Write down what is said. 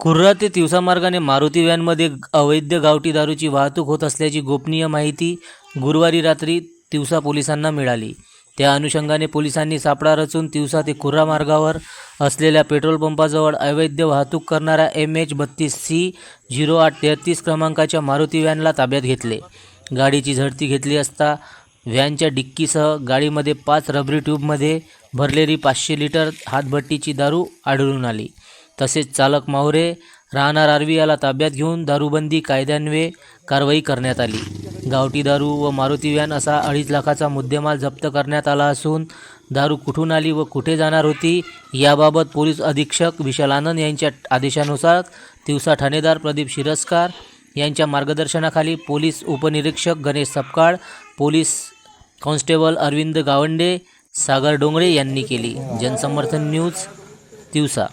कुर्रा ते तिवसा मार्गाने मारुती व्हॅनमध्ये अवैध गावठी दारूची वाहतूक होत असल्याची गोपनीय माहिती गुरुवारी रात्री तिवसा पोलिसांना मिळाली. त्या अनुषंगाने पोलिसांनी सापळा रचून तिवसा ते कुर्रा मार्गावर असलेल्या पेट्रोल पंपाजवळ अवैध वाहतूक करणाऱ्या एम एच बत्तीस सी झिरो आठ तेहतीस क्रमांकाच्या मारुती व्हॅनला ताब्यात घेतले. गाडीची झडती घेतली असता व्हॅनच्या डिक्कीसह गाडीमध्ये पाच रबरी ट्यूबमध्ये भरलेली पाचशे लिटर हातभट्टीची दारू आढळून आली. तसेच चालक माहुरे राहणार आर्वी याला ताब्यात घेऊन दारूबंदी कायद्यान्वये कारवाई करण्यात आली. गावठी दारू व मारुती व्हॅन असा अडीच लाखाचा मुद्देमाल जप्त करण्यात आला असून दारू कुठून आली व कुठे जाणार होती याबाबत पोलीस अधीक्षक विशाल आनंद यांच्या आदेशानुसार तिवसा ठाणेदार प्रदीप शिरस्कार यांच्या मार्गदर्शनाखाली पोलीस उपनिरीक्षक गणेश सपकाळ पोलीस कॉन्स्टेबल अरविंद गावंडे सागर डोंगरे यांनी केली. जनसमर्थन न्यूज तिवसा.